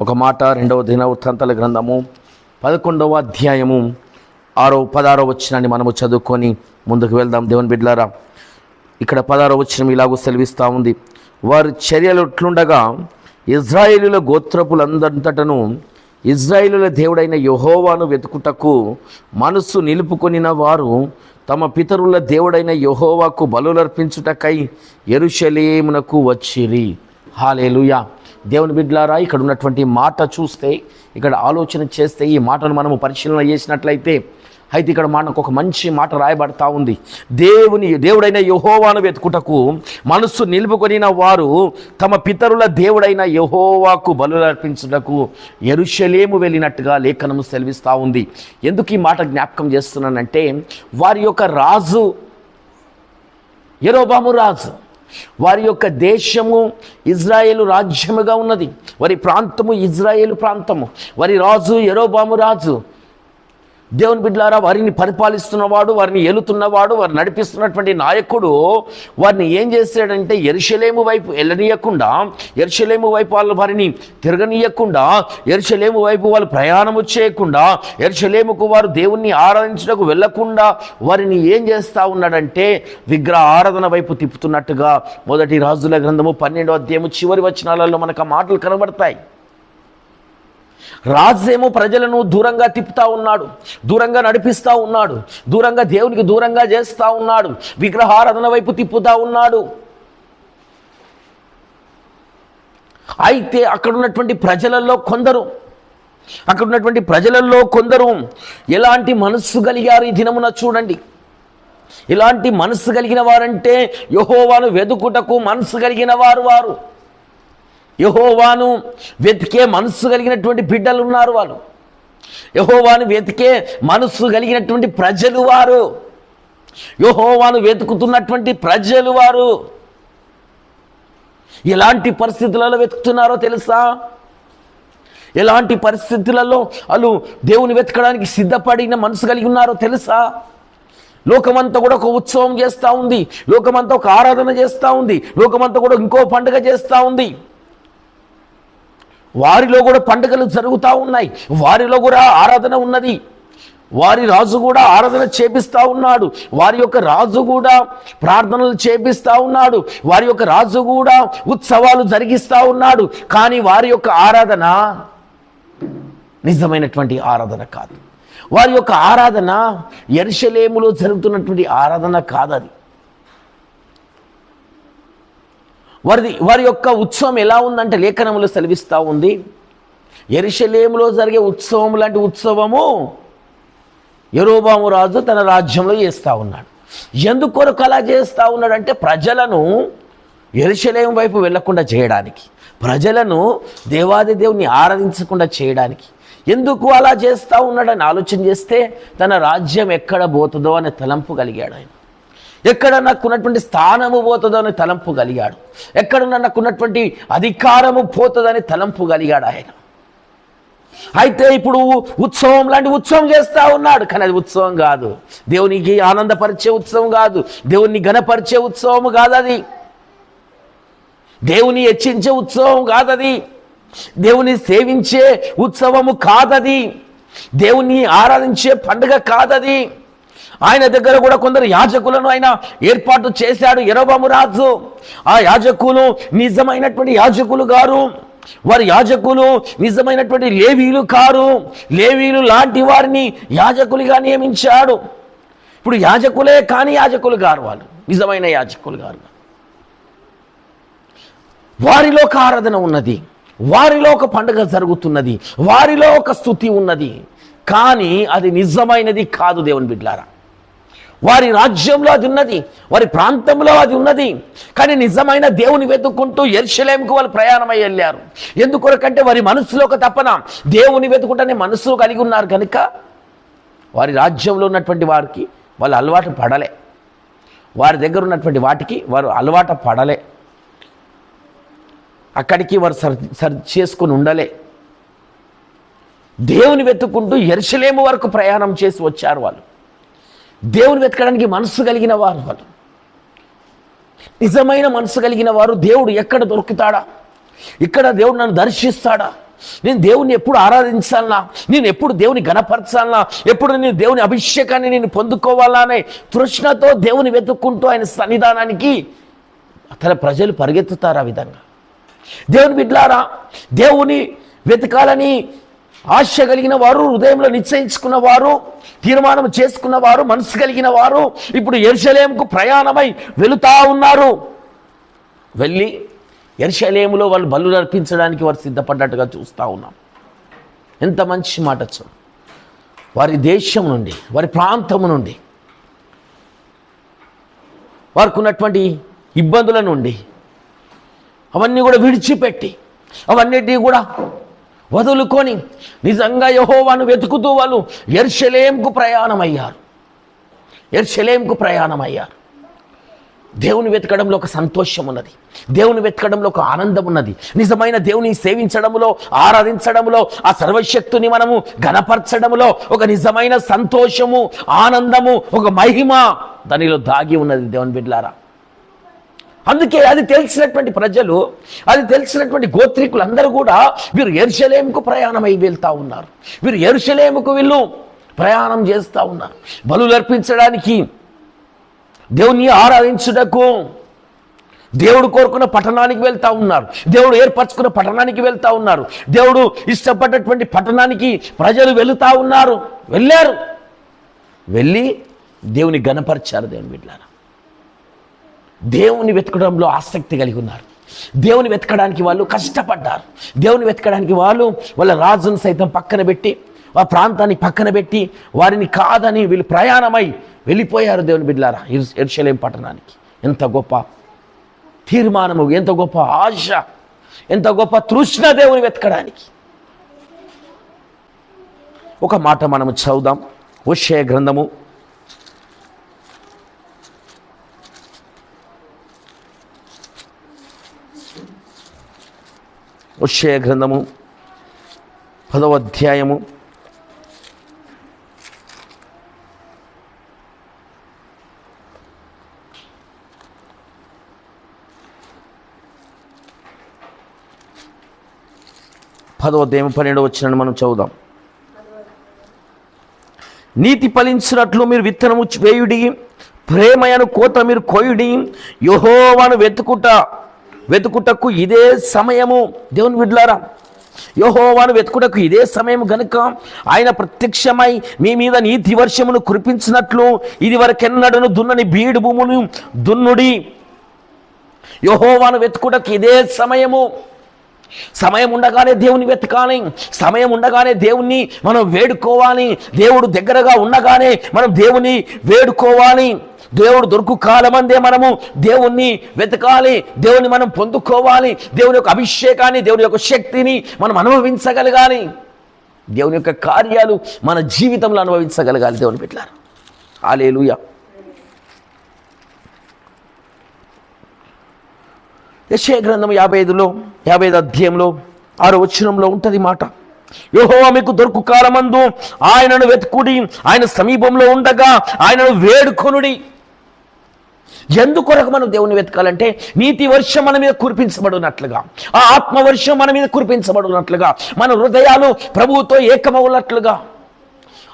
ఒక మాట రెండవ దినవృత్తాంతాల గ్రంథము పదకొండవ అధ్యాయము ఆరో పదారో వచ్చినాన్ని మనము చదువుకొని ముందుకు వెళ్దాం. దేవుని బిడ్లారా ఇక్కడ పదారో వచ్చిన ఇలాగూ సెలవిస్తూ ఉంది. వారి చర్యలు ఎట్లుండగా ఇజ్రాయేలుల గోత్రపులందంతటను ఇజ్రాయేలుల దేవుడైన యహోవాను వెతుకుటకు మనస్సు నిలుపుకొనిన వారు తమ పితరుల దేవుడైన యహోవాకు బలులర్పించుటకై ఎరుషలేమునకు వచ్చిరి. హాలేలుయా. దేవుని బిడ్లారా ఇక్కడ ఉన్నటువంటి మాట చూస్తే ఇక్కడ ఆలోచన చేస్తే ఈ మాటను మనము పరిశీలన చేసినట్లయితే అయితే ఇక్కడ మనకు ఒక మంచి మాట రాయబడతా ఉంది. దేవుని దేవుడైన యహోవాను వెతుకుటకు మనస్సు నిలుపుకొనిన వారు తమ పితరుల దేవుడైన యహోవాకు బలులర్పించుటకు ఎరుషలేము వెళ్ళినట్టుగా లేఖనము సెలవిస్తూ ఉంది. ఎందుకు ఈ మాట జ్ఞాపకం చేస్తున్నానంటే వారి యొక్క రాజు ఎరోబాము రాజు వారి యొక్క దేశము ఇజ్రాయేలు రాజ్యముగా ఉన్నది. వారి ప్రాంతము ఇజ్రాయేలు ప్రాంతము. వారి రాజు ఎరోబాము రాజు. దేవుని బిడ్డలారా వారిని పరిపాలిస్తున్నవాడు వారిని ఏలుతున్నవాడు వారు నడిపిస్తున్నటువంటి నాయకుడు వారిని ఏం చేశాడంటే ఎరుషలేము వైపు వెళ్ళనీయకుండా ఎరుషలేము వైపు వాళ్ళు వారిని తిరగనీయకుండా ఎరుషలేము వైపు వాళ్ళు ప్రయాణము చేయకుండా ఎరుషలేముకు వారు దేవుణ్ణి ఆరాధించడానికి వెళ్ళకుండా వారిని ఏం చేస్తూ ఉన్నాడంటే విగ్రహ ఆరాధన వైపు తిప్పుతున్నట్టుగా మొదటి రాజుల గ్రంథము పన్నెండో అధ్యాయము చివరి వచనాలలో మనకు ఆ మాటలు కనబడతాయి. రాజేమో ప్రజలను దూరంగా తిప్పుతా ఉన్నాడు దూరంగా నడిపిస్తూ ఉన్నాడు దూరంగా దేవునికి దూరంగా చేస్తూ ఉన్నాడు విగ్రహారాధన వైపు తిప్పుతా ఉన్నాడు. అయితే అక్కడ ఉన్నటువంటి ప్రజలలో కొందరు అక్కడ ఉన్నటువంటి ప్రజలలో కొందరు ఎలాంటి మనస్సు కలిగారు ఈ దినమున చూడండి. ఇలాంటి మనస్సు కలిగిన వారంటే యహోవాను వెదుకుటకు మనస్సు కలిగిన వారు వారు. యహోవాను వెతికే మనస్సు కలిగినటువంటి బిడ్డలు ఉన్నారు వాళ్ళు. యహోవాను వెతికే మనస్సు కలిగినటువంటి ప్రజలు వారు. యహోవాను వెతుకుతున్నటువంటి ప్రజలు వారు. ఎలాంటి పరిస్థితులలో వెతుకుతున్నారో తెలుసా? ఎలాంటి పరిస్థితులలో వాళ్ళు దేవుని వెతకడానికి సిద్ధపడిన మనసు కలిగి ఉన్నారో తెలుసా? లోకమంతా కూడా ఒక ఉత్సవం చేస్తూ ఉంది. లోకమంతా ఒక ఆరాధన చేస్తూ ఉంది. లోకమంతా కూడా ఇంకో పండుగ చేస్తూ ఉంది. వారిలో కూడా పండుగలు జరుగుతూ ఉన్నాయి. వారిలో కూడా ఆరాధన ఉన్నది. వారి రాజు కూడా ఆరాధన చేపిస్తూ ఉన్నాడు. వారి యొక్క రాజు కూడా ప్రార్థనలు చేపిస్తూ ఉన్నాడు. వారి యొక్క రాజు కూడా ఉత్సవాలు జరిగిస్తూ ఉన్నాడు. కానీ వారి యొక్క ఆరాధన నిజమైనటువంటి ఆరాధన కాదు. వారి యొక్క ఆరాధన ఎరుషలేములో జరుగుతున్నటువంటి ఆరాధన కాదు అది. వారిది వారి యొక్క ఉత్సవం ఎలా ఉందంటే లేఖనములు సెలవిస్తూ ఉంది. ఎరిశలేములో జరిగే ఉత్సవం లాంటి ఉత్సవము యరోబాము రాజు తన రాజ్యంలో చేస్తూ ఉన్నాడు. ఎందుకొరకు అలా చేస్తూ ఉన్నాడంటే ప్రజలను ఎరుశలేం వైపు వెళ్ళకుండా చేయడానికి ప్రజలను దేవాది దేవుని ఆరాధించకుండా చేయడానికి. ఎందుకు అలా చేస్తూ ఉన్నాడని ఆలోచన చేస్తే తన రాజ్యం ఎక్కడ పోతుందో అనే తలంపు కలిగాడు ఆయన. ఎక్కడ నాకున్నటువంటి స్థానము పోతుందో అని తలంపు కలిగాడు. ఎక్కడ నాకున్నటువంటి అధికారము పోతుందని తలంపు కలిగాడు ఆయన. అయితే ఇప్పుడు ఉత్సవం లాంటి ఉత్సవం చేస్తూ ఉన్నాడు. కానీ అది ఉత్సవం కాదు. దేవునికి ఆనందపరిచే ఉత్సవం కాదు. దేవుని ఘనపరిచే ఉత్సవం కాదు అది దేవుని హెచ్చించే ఉత్సవం కాదది. దేవుని సేవించే ఉత్సవము కాదది. దేవుని ఆరాధించే పండుగ కాదది. ఆయన దగ్గర కూడా కొందరు యాజకులను ఆయన ఏర్పాటు చేశాడు. ఎరోబాము రాజు ఆ యాజకులు నిజమైనటువంటి యాజకులు గారు. వారి యాజకులు నిజమైనటువంటి లేవీలు కారు. లేవీలు లాంటి వారిని యాజకులుగా నియమించాడు. ఇప్పుడు యాజకులే కాని యాజకులు గారు వాళ్ళు నిజమైన యాజకులు గారు. వారిలో ఒక ఆరాధన ఉన్నది వారిలో ఒక పండుగ జరుగుతున్నది వారిలో ఒక స్థుతి ఉన్నది. కానీ అది నిజమైనది కాదు దేవుని బిడ్లారా వారి రాజ్యంలో అది ఉన్నది వారి ప్రాంతంలో అది ఉన్నది. కానీ నిజమైన దేవుని వెతుక్కుంటూ ఎర్షలేంకు వాళ్ళు ప్రయాణమై వెళ్ళారు. ఎందుకొరకంటే వారి మనసులో ఒక తపన దేవుని వెతుకుంటనే మనసు కలిగి ఉన్నారు కనుక వారి రాజ్యంలో ఉన్నటువంటి వారికి వాళ్ళు అలవాటు పడలే. వారి దగ్గర ఉన్నటువంటి వాటికి వారు అలవాటు పడలే. అక్కడికి వారు సర్ సరి చేసుకుని ఉండలే. దేవుని వెతుక్కుంటూ ఎరుసలేము వరకు ప్రయాణం చేసి వచ్చారు వాళ్ళు. దేవుని వెతకడానికి మనస్సు కలిగిన వారు వాళ్ళు. నిజమైన మనసు కలిగిన వారు దేవుడు ఎక్కడ దొరుకుతాడా? ఇక్కడ దేవుడు నన్ను దర్శిస్తాడా? నేను దేవుని ఎప్పుడు ఆరాధించాలనా? నేను ఎప్పుడు దేవుని గణపరచాలనా? ఎప్పుడు నేను దేవుని అభిషేకాన్ని నేను పొందుకోవాలా అనే తృష్ణతో దేవుని వెతుక్కుంటూ ఆయన సన్నిధానానికి తన ప్రజలు పరిగెత్తుతారు ఆ విధంగా. దేవుని బిడ్లారా దేవుని వెతకాలని ఆశ కలిగిన వారు హృదయంలో నిశ్చయించుకున్న వారు తీర్మానం చేసుకున్న వారు మనసు కలిగిన వారు ఇప్పుడు ఎరుసలేంకు ప్రయాణమై వెళుతా ఉన్నారు. వెళ్ళి ఎరుసలేములో వాళ్ళు బలు అర్పించడానికి వారు సిద్ధపడ్డట్టుగా చూస్తూ ఉన్నాం. ఎంత మంచి మాట చూడు వారి దేశం నుండి వారి ప్రాంతం నుండి వారికి ఉన్నటువంటి ఇబ్బందుల నుండి అవన్నీ కూడా విడిచిపెట్టి అవన్నిటినీ కూడా వదులుకొని నిజంగా యహోవాను వెతుకుతూ వాళ్ళు ఎర్షలేంకు ప్రయాణమయ్యారు. ఎర్షలేంకు ప్రయాణమయ్యారు. దేవుని వెతకడంలో ఒక సంతోషం ఉన్నది దేవుని వెతకడంలో ఒక ఆనందం ఉన్నది నిజమైన దేవుని సేవించడంలో ఆరాధించడంలో ఆ సర్వశక్తుని మనము గణపరచడంలో ఒక నిజమైన సంతోషము ఆనందము ఒక మహిమ దానిలో దాగి ఉన్నది దేవుని బిడ్లారా. అందుకే అది తెలిసినటువంటి ప్రజలు అది తెలిసినటువంటి గోత్రికులు అందరూ కూడా వీరు ఎరుసలేముకు ప్రయాణమై వెళ్తూ ఉన్నారు. వీరు ఎరుసలేముకు వీళ్ళు ప్రయాణం చేస్తూ ఉన్నారు. బలులు అర్పించడానికి ఆరాధించుటకు దేవుడు కోరుకున్న పట్టణానికి వెళ్తూ ఉన్నారు. దేవుడు ఏర్పరచుకున్న పట్టణానికి వెళ్తా ఉన్నారు. దేవుడు ఇష్టపడ్డటువంటి పట్టణానికి ప్రజలు వెళుతూ ఉన్నారు. వెళ్ళారు. వెళ్ళి దేవుని గణపరిచారు దేవుని బిడ్డారా. దేవుని వెతకడంలో ఆసక్తి కలిగి ఉన్నారు. దేవుని వెతకడానికి వాళ్ళు కష్టపడ్డారు. దేవుని వెతకడానికి వాళ్ళు వాళ్ళ రాజును సైతం పక్కన పెట్టి ఆ ప్రాంతాన్ని పక్కన పెట్టి వారిని కాదని వీళ్ళు ప్రయాణమై వెళ్ళిపోయారు దేవుని బిడ్లారా ఎర్షలేం పట్టణానికి. ఎంత గొప్ప తీర్మానము ఎంత గొప్ప ఆశ ఎంత గొప్ప తృష్ణ దేవుని వెతకడానికి. ఒక మాట మనము చదువుదాం. ఉషయ గ్రంథము ఉషయ గ్రంథము పదవ అధ్యాయము. పదవ దేమ పన్నెండు వచ్చినని మనం చదువుదాం. నీతి ఫలించినట్లు మీరు విత్తనము వేయుడి ప్రేమయను కోత మీరు కోయుడి యుహోవాను వెతుకుట. వెతుకుటకు ఇదే సమయము. దేవుని విడ్లారా యహోవాను వెతుకుటకు ఇదే సమయం గనుక ఆయన ప్రత్యక్షమై మీ మీద నీతి వర్షమును కురిపించినట్లు ఇది వరకెన్నడను దున్నని బీడు భూమును దున్నుడి. యహోవాను వెతుకుటకు ఇదే సమయము. సమయం ఉండగానే దేవుని వెతకాలి. సమయం ఉండగానే దేవుణ్ణి మనం వేడుకోవాలి. దేవుడు దగ్గరగా ఉండగానే మనం దేవుని వేడుకోవాలి. దేవుడు దొరుకు కాలమందే మనము దేవుణ్ణి వెతకాలి దేవుని మనం పొందుకోవాలి దేవుని యొక్క అభిషేకాన్ని దేవుని యొక్క శక్తిని మనం అనుభవించగలగాలి. దేవుని యొక్క కార్యాలు మన జీవితంలో అనుభవించగలగాలి దేవుని పెట్టారు ఆలేలుయ యశే గ్రంథం యాభై ఐదులో యాభై ఐదు అధ్యాయంలో ఆరో వచనంలో ఉంటుంది మాట. యోహోవా మీకు దొరుకు కాలమందు ఆయనను వెతుకుడి ఆయన సమీపంలో ఉండగా ఆయనను వేడుకొనుడి. ఎందుకొరకు మనం దేవుని వెతకాలంటే నీతి వర్షం మన మీద కురిపించబడినట్లుగా ఆ ఆత్మవర్షం మన మీద కురిపించబడినట్లుగా మన హృదయాలు ప్రభువుతో ఏకమవునట్లుగా.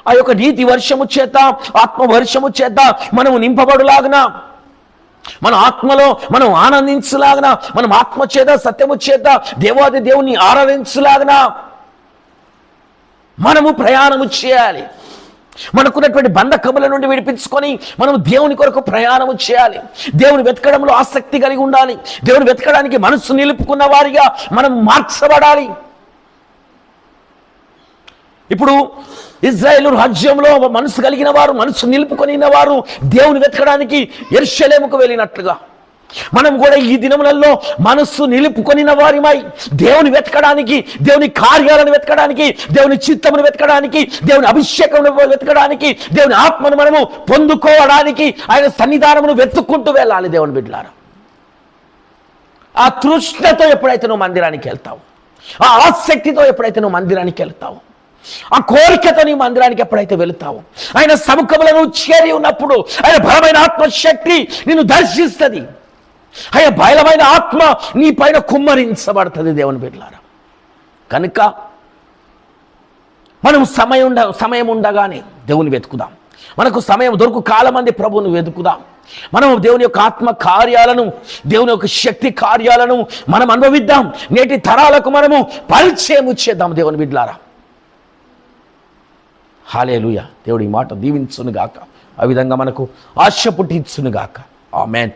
ఆ యొక్క నీతి వర్షము చేత ఆత్మవర్షము చేత మనము నింపబడులాగన మన ఆత్మలో మనం ఆనందించలాగన మనం ఆత్మ చేత సత్యము చేత దేవాది దేవుని ఆరాధించలాగన మనము ప్రయాణము చేయాలి. మనకున్నటువంటి బంధకముల నుండి విడిపించుకొని మనం దేవుని కొరకు ప్రయాణము చేయాలి. దేవుని వెతకడంలో ఆసక్తి కలిగి ఉండాలి. దేవుని వెతకడానికి మనస్సు నిలుపుకున్న వారిగా మనం మార్చబడాలి. ఇప్పుడు ఇజ్రాయేల్ రాజ్యంలో మనసు కలిగిన వారు మనసు నిలుపుకొని వారు దేవుని వెతకడానికి ఎర్షలేముకు వెళ్ళినట్లుగా. మనం కూడా ఈ దినములలో మనస్సు నిలుపుకొనిన వారిమై దేవుని వెతకడానికి దేవుని కార్యాలను వెతకడానికి దేవుని చిత్తమును వెతకడానికి దేవుని అభిషేకమును వెతకడానికి దేవుని ఆత్మను మనము పొందుకోవడానికి ఆయన సన్నిధానమును వెతుక్కుంటూ వెళ్ళాలి దేవుని బిడ్డలారా. ఆ తృష్ణతో ఎప్పుడైతే నువ్వు మందిరానికి వెళ్తావు ఆ ఆసక్తితో ఎప్పుడైతే నువ్వు మందిరానికి వెళ్తావు ఆ కోరికతో నీ మందిరానికి ఎప్పుడైతే వెళుతావు ఆయన సముఖములను చేరి ఉన్నప్పుడు ఆయన బలమైన ఆత్మశక్తి నిన్ను దర్శిస్తుంది. అయ్యా బయలమైన ఆత్మ నీ పైన కుమ్మరించబడుతుంది దేవుని బిడ్డలారా. కనుక మనం సమయం ఉండ సమయం ఉండగానే దేవుని వెతుకుదాం. మనకు సమయం దొరుకు కాలమంది ప్రభువును వెతుకుదాం. మనం దేవుని యొక్క ఆత్మ కార్యాలను దేవుని యొక్క శక్తి కార్యాలను మనం అనుభవిద్దాం. నేటి తరాలకు మనము పరిచయం చేద్దాం దేవుని బిడ్లారా హాలేలుయ. దేవుడి మాట దీవించునుగాక. ఆ విధంగా మనకు ఆశ పుట్టించునుగాక. ఆమెన్.